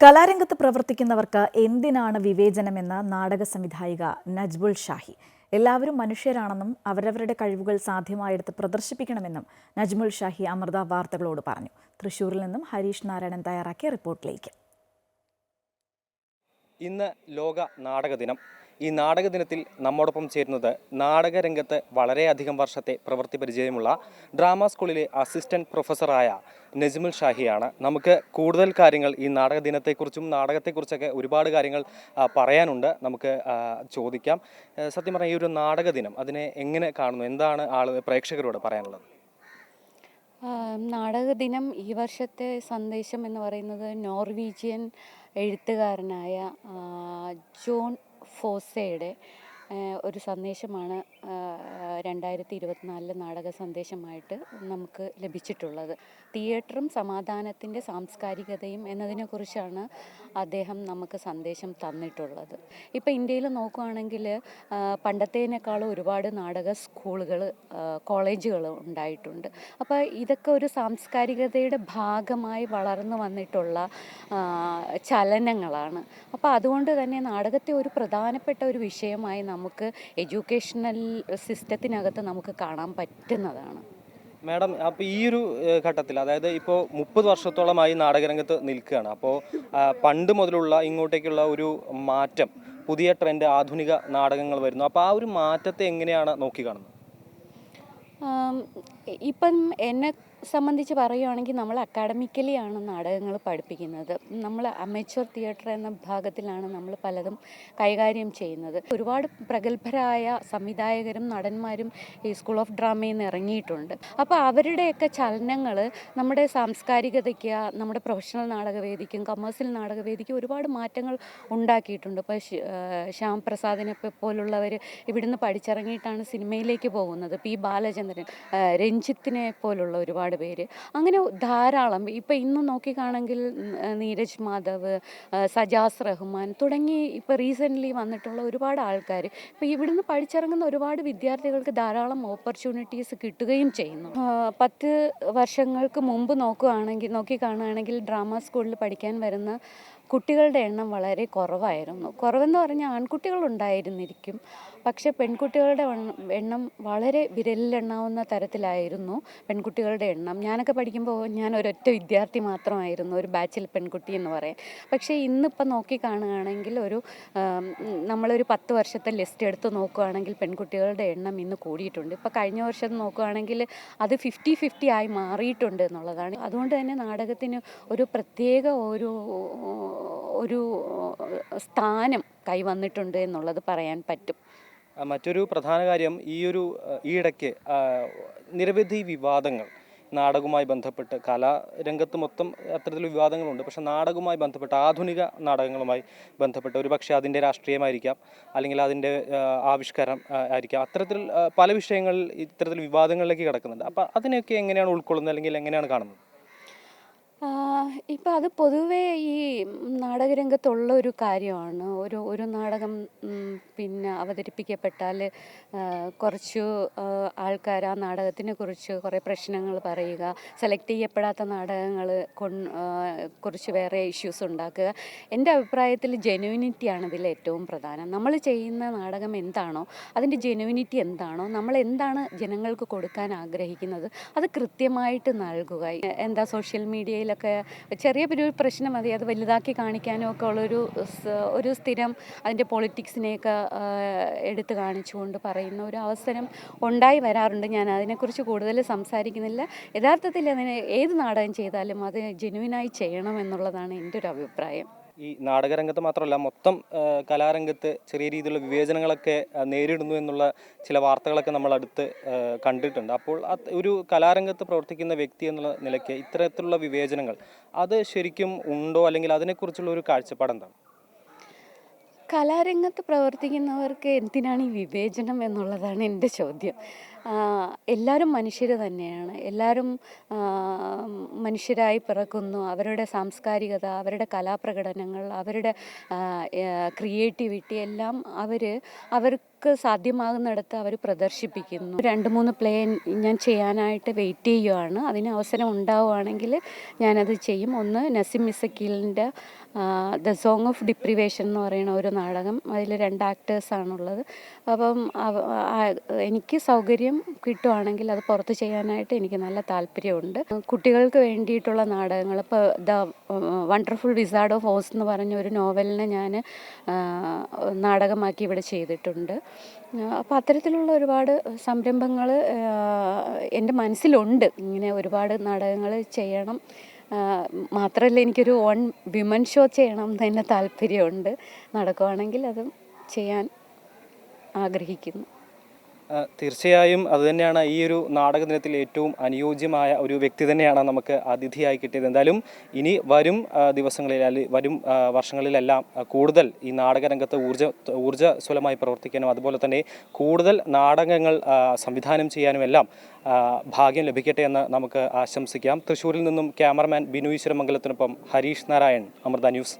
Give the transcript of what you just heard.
കലാരംഗത്ത് പ്രവർത്തിക്കുന്നവർക്ക് എന്തിനാണ് വിവേചനമെന്ന് നാടക സംവിധായിക നജ്ബുൾ ഷാഹി? എല്ലാവരും മനുഷ്യരാണെന്നും അവരവരുടെ കഴിവുകൾ സാധ്യമായെടുത്ത് പ്രദർശിപ്പിക്കണമെന്നും നജ്മുൽ ഷാഹി അമൃത വാർത്തകളോട് പറഞ്ഞു. തൃശൂരിൽ നിന്നും ഹരീഷ് നാരായണൻ തയ്യാറാക്കിയ റിപ്പോർട്ടിലേക്ക്. ഇന്ന് ലോക നാടക ദിനം. ഈ നാടക ദിനത്തിൽ നമ്മോടൊപ്പം ചേരുന്നത് നാടകരംഗത്ത് വളരെയധികം വർഷത്തെ പ്രവൃത്തി പരിചയമുള്ള ഡ്രാമ സ്കൂളിലെ അസിസ്റ്റന്റ് പ്രൊഫസറായ നജ്മുൽ ഷാഹിയാണ്. നമുക്ക് കൂടുതൽ കാര്യങ്ങൾ ഈ നാടക ദിനത്തെക്കുറിച്ചും നാടകത്തെക്കുറിച്ചൊക്കെ ഒരുപാട് കാര്യങ്ങൾ പറയാനുണ്ട്. നമുക്ക് ചോദിക്കാം. സത്യം പറഞ്ഞാൽ ഈ ഒരു നാടക ദിനം അതിനെ എങ്ങനെ കാണുന്നു? എന്താണ് ആൾ പ്രേക്ഷകരോട് പറയാനുള്ളത്? നാടക ദിനം ഈ വർഷത്തെ സന്ദേശം എന്ന് പറയുന്നത് നോർവീജിയൻ എഴുത്തുകാരനായ ജോൺ ഫോസയുടെ ഒരു സന്ദേശമാണ് രണ്ടായിരത്തി ഇരുപത്തിനാലിലെ നാടക സന്ദേശമായിട്ട് നമുക്ക് ലഭിച്ചിട്ടുള്ളത്. തിയേറ്ററും സമാധാനത്തിന്റെ സാംസ്കാരികതയും എന്നതിനെക്കുറിച്ചാണ് അദ്ദേഹം നമുക്ക് സന്ദേശം തന്നിട്ടുള്ളത്. ഇപ്പോൾ ഇന്ത്യയിൽ നോക്കുകയാണെങ്കിൽ പണ്ടത്തേനേക്കാളും ഒരുപാട് നാടക സ്കൂളുകൾ കോളേജുകൾ ഉണ്ടായിട്ടുണ്ട്. അപ്പോൾ ഇതൊക്കെ ഒരു സാംസ്കാരികതയുടെ ഭാഗമായി വളർന്നു വന്നിട്ടുള്ള ചലനങ്ങളാണ്. അപ്പോൾ അതുകൊണ്ട് തന്നെ നാടകത്തെ ഒരു പ്രധാനപ്പെട്ട ഒരു വിഷയമായി നമുക്ക് എഡ്യൂക്കേഷണൽ സിസ്റ്റത്തിനകത്ത് നമുക്ക് കാണാൻ പറ്റുന്നതാണ്. മാഡം അപ്പോൾ ഈ ഒരു ഘട്ടത്തിൽ അതായത് ഇപ്പോൾ മുപ്പത് വർഷത്തോളമായി നാടകരംഗത്ത് നിൽക്കുകയാണ്. അപ്പോൾ പണ്ട് മുതലുള്ള ഇങ്ങോട്ടേക്കുള്ള ഒരു മാറ്റം പുതിയ ട്രെൻഡ് ആധുനിക നാടകങ്ങൾ വരുന്നു. അപ്പോൾ ആ ഒരു മാറ്റത്തെ എങ്ങനെയാണ് നോക്കി കാണുന്നത്? ഇപ്പം എന്നെ സംബന്ധിച്ച് പറയുകയാണെങ്കിൽ നമ്മൾ അക്കാഡമിക്കലി ആണ് നാടകങ്ങൾ പഠിപ്പിക്കുന്നത്. നമ്മൾ അമേച്വർ തിയേറ്റർ എന്ന ഭാഗത്തിലാണ് നമ്മൾ പലതും കൈകാര്യം ചെയ്യുന്നത്. ഒരുപാട് പ്രഗത്ഭരായ സംവിധായകരും നടന്മാരും ഈ സ്കൂൾ ഓഫ് ഡ്രാമയിൽ നിന്ന് ഇറങ്ങിയിട്ടുണ്ട്. അപ്പോൾ അവരുടെയൊക്കെ ചലനങ്ങൾ നമ്മുടെ സാംസ്കാരികതയ്ക്ക് നമ്മുടെ പ്രൊഫഷണൽ നാടകവേദിക്കും കമേഴ്സ്യൽ നാടകവേദിക്കും ഒരുപാട് മാറ്റങ്ങൾ ഉണ്ടാക്കിയിട്ടുണ്ട്. ഇപ്പോൾ ശ്യാം പ്രസാദിനെ പോലുള്ളവർ ഇവിടുന്ന് പഠിച്ചിറങ്ങിയിട്ടാണ് സിനിമയിലേക്ക് പോകുന്നത്. പി ബാലചന്ദ്രൻ രഞ്ജിത്തിനെ പോലുള്ള ഒരുപാട് പേര്. അങ്ങനെ ധാരാളം ഇപ്പം ഇന്ന് നോക്കിക്കാണെങ്കിൽ നീരജ് മാധവ് സജാസ് റഹ്മാൻ തുടങ്ങി ഇപ്പോൾ റീസെന്റ്ലി വന്നിട്ടുള്ള ഒരുപാട് ആൾക്കാർ ഇപ്പോൾ ഇവിടുന്ന് പഠിച്ചിറങ്ങുന്ന ഒരുപാട് വിദ്യാർത്ഥികൾക്ക് ധാരാളം ഓപ്പർച്യൂണിറ്റീസ് കിട്ടുകയും ചെയ്യുന്നു. പത്ത് വർഷങ്ങൾക്ക് മുമ്പ് നോക്കുകയാണെങ്കിൽ നോക്കി കാണുകയാണെങ്കിൽ ഡ്രാമ സ്കൂളിൽ പഠിക്കാൻ വരുന്ന കുട്ടികളുടെ എണ്ണം വളരെ കുറവായിരുന്നു. കുറവെന്ന് പറഞ്ഞാൽ ആൺകുട്ടികളുണ്ടായിരുന്നിരിക്കും. പക്ഷേ പെൺകുട്ടികളുടെ എണ്ണം- വളരെ വിരലിലെണ്ണാവുന്ന തരത്തിലായിരുന്നു പെൺകുട്ടികളുടെ എണ്ണം. ഞാനൊക്കെ പഠിക്കുമ്പോൾ ഞാൻ ഒരൊറ്റ വിദ്യാർത്ഥി മാത്രമായിരുന്നു ഒരു ബാച്ചിൽ പെൺകുട്ടി എന്ന് പറയാം പക്ഷേ ഇന്നിപ്പോൾ നോക്കി കാണുകയാണെങ്കിൽ ഒരു നമ്മളൊരു പത്ത് വർഷത്തെ ലിസ്റ്റ് എടുത്ത് നോക്കുകയാണെങ്കിൽ പെൺകുട്ടികളുടെ എണ്ണം ഇന്ന് കൂടിയിട്ടുണ്ട്. ഇപ്പോൾ കഴിഞ്ഞ വർഷം നോക്കുകയാണെങ്കിൽ അത് ഫിഫ്റ്റി ഫിഫ്റ്റി ആയി മാറിയിട്ടുണ്ട് എന്നുള്ളതാണ്. അതുകൊണ്ട് തന്നെ നാടകത്തിന് ഒരു പ്രത്യേക ഒരു ഒരു സ്ഥാനം കൈവന്നിട്ടുണ്ട് എന്നുള്ളത് പറയാൻ പറ്റും. മറ്റൊരു പ്രധാന കാര്യം ഈ ഒരു ഈയിടയ്ക്ക് നിരവധി വിവാദങ്ങൾ നാടകവുമായി ബന്ധപ്പെട്ട് കലാരംഗത്ത് മൊത്തം അത്തരത്തിൽ വിവാദങ്ങളുണ്ട്. പക്ഷെ നാടകവുമായി ബന്ധപ്പെട്ട് ആധുനിക നാടകങ്ങളുമായി ബന്ധപ്പെട്ട് ഒരു പക്ഷേ അതിന്റെ രാഷ്ട്രീയമായിരിക്കാം അല്ലെങ്കിൽ അതിന്റെ ആവിഷ്കാരം ആയിരിക്കാം. അത്തരത്തിൽ പല വിഷയങ്ങൾ ഇത്തരത്തിൽ വിവാദങ്ങളിലേക്ക് കിടക്കുന്നുണ്ട്. അപ്പോൾ അതിനെയൊക്കെ എങ്ങനെയാണ് ഉൾക്കൊള്ളുന്നത് അല്ലെങ്കിൽ എങ്ങനെയാണ് കാണുന്നത്? ഇപ്പം അത് പൊതുവേ ഈ നാടകരംഗത്തുള്ള ഒരു കാര്യമാണ്. ഒരു ഒരു നാടകം പിന്നെ അവതരിപ്പിക്കപ്പെട്ടാൽ കുറച്ച് ആൾക്കാർ ആ നാടകത്തിനെ കുറിച്ച് കുറേ പ്രശ്നങ്ങൾ പറയുക സെലക്ട് ചെയ്യപ്പെടാത്ത നാടകങ്ങൾ കുറിച്ച് വേറെ ഇഷ്യൂസ് ഉണ്ടാക്കുക. എന്റെ അഭിപ്രായത്തിൽ ജെനുവിനിറ്റി ആണ് ഇതിൽ ഏറ്റവും പ്രധാനം. നമ്മൾ ചെയ്യുന്ന നാടകം എന്താണോ അതിന്റെ ജെനുവിനിറ്റി എന്താണോ നമ്മൾ എന്താണ് ജനങ്ങൾക്ക് കൊടുക്കാൻ ആഗ്രഹിക്കുന്നത് അത് കൃത്യമായിട്ട് നൽകുക. എന്താ സോഷ്യൽ മീഡിയയിലൊക്കെ ചെറിയ ഒരു പ്രശ്നം മതി. അത് വലുതാക്കി കാണിക്കാനും ഒക്കെ ഉള്ളൊരു ഒരു സ്ഥിരം അതിന്റെ പൊളിറ്റിക്സിനെയൊക്കെ എടുത്തു കാണിച്ചുകൊണ്ട് പറയുന്ന ഒരു അവസരം ഉണ്ടായി വരാറുണ്ട്. ഞാൻ അതിനെക്കുറിച്ച് കൂടുതൽ സംസാരിക്കുന്നില്ല. യഥാർത്ഥത്തിൽ അതിന് ഏത് നാടകം ചെയ്താലും അത് ജെനുവിനായി ചെയ്യണം എന്നുള്ളതാണ് എന്റെ ഒരു അഭിപ്രായം. ഈ നാടകരംഗത്ത് മാത്രമല്ല മൊത്തം കലാരംഗത്ത് ചെറിയ രീതിയിലുള്ള വിവേചനങ്ങളൊക്കെ നേരിടുന്നു എന്നുള്ള ചില വാർത്തകളൊക്കെ നമ്മൾ അടുത്ത് കണ്ടിട്ടുണ്ട്. അപ്പോൾ ഒരു കലാരംഗത്ത് പ്രവർത്തിക്കുന്ന വ്യക്തി എന്നുള്ള നിലയ്ക്ക് ഇത്തരത്തിലുള്ള വിവേചനങ്ങൾ അത് ശരിക്കും ഉണ്ടോ? അല്ലെങ്കിൽ അതിനെക്കുറിച്ചുള്ള ഒരു കാഴ്ചപ്പാട് എന്താണ്? കലാരംഗത്ത് പ്രവർത്തിക്കുന്നവർക്ക് എന്തിനാണ് ഈ വിവേചനം എന്നുള്ളതാണ് എന്റെ ചോദ്യം. എല്ലാവരും മനുഷ്യർ തന്നെയാണ്. എല്ലാവരും മനുഷ്യരായി പിറക്കുന്നു. അവരുടെ സാംസ്കാരികത അവരുടെ കലാപ്രകടനങ്ങൾ അവരുടെ ക്രിയേറ്റിവിറ്റി എല്ലാം അവർ അവർക്ക് സാധ്യമാകുന്നിടത്ത് അവർ പ്രദർശിപ്പിക്കുന്നു. രണ്ട് മൂന്ന് പ്ലേ ഞാൻ ചെയ്യാനായിട്ട് വെയിറ്റ് ചെയ്യുവാണ്. അതിന് അവസരം ഉണ്ടാവുകയാണെങ്കിൽ ഞാനത് ചെയ്യും. ഒന്ന് നസിം മിസക്കീലിന്റെ ദ സോങ് ഓഫ് ഡിപ്രിവേഷൻ എന്ന് പറയുന്ന ഒരു നാടകം. അതിൽ രണ്ട് ആക്ടേഴ്സാണുള്ളത് അപ്പം എനിക്ക് സൗകര്യം കിട്ടുവാണെങ്കിൽ അത് പുറത്ത് ചെയ്യാനായിട്ട് എനിക്ക് നല്ല താല്പര്യമുണ്ട്. കുട്ടികൾക്ക് വേണ്ടിയിട്ടുള്ള നാടകങ്ങൾ. ഇപ്പോൾ the wonderful wizard of Oz എന്ന് പറഞ്ഞ ഒരു നോവലിനെ ഞാൻ നാടകമാക്കി ഇവിടെ ചെയ്തിട്ടുണ്ട്. അപ്പോൾ അത്തരത്തിലുള്ള ഒരുപാട് സംരംഭങ്ങൾ എന്റെ മനസ്സിലുണ്ട്. ഇങ്ങനെ ഒരുപാട് നാടകങ്ങൾ ചെയ്യണം. മാത്രമല്ല എനിക്കൊരു ഓൺ വിമൻ ഷോ ചെയ്യണം എന്ന് തന്നെ താല്പര്യമുണ്ട്. നടക്കുവാണെങ്കിൽ അതും ചെയ്യാൻ ആഗ്രഹിക്കുന്നു. തീർച്ചയായും അതുതന്നെയാണ് ഈ ഒരു നാടക ദിനത്തിൽ ഏറ്റവും അനുയോജ്യമായ ഒരു വ്യക്തി തന്നെയാണ് നമുക്ക് അതിഥിയായി കിട്ടിയത്. എന്തായാലും ഇനി വരും ദിവസങ്ങളിൽ അല്ലെങ്കിൽ വരും വർഷങ്ങളിലെല്ലാം കൂടുതൽ ഈ നാടകരംഗത്ത് ഊർജ ഊർജസ്വലമായി പ്രവർത്തിക്കാനും അതുപോലെ തന്നെ കൂടുതൽ നാടകങ്ങൾ സംവിധാനം ചെയ്യാനും എല്ലാം ഭാഗ്യം ലഭിക്കട്ടെ എന്ന് നമുക്ക് ആശംസിക്കാം. തൃശ്ശൂരിൽ നിന്നും ക്യാമറമാൻ ബിനു ഈശ്വരമംഗലത്തിനൊപ്പം ഹരീഷ് നാരായൺ അമൃത ന്യൂസ്.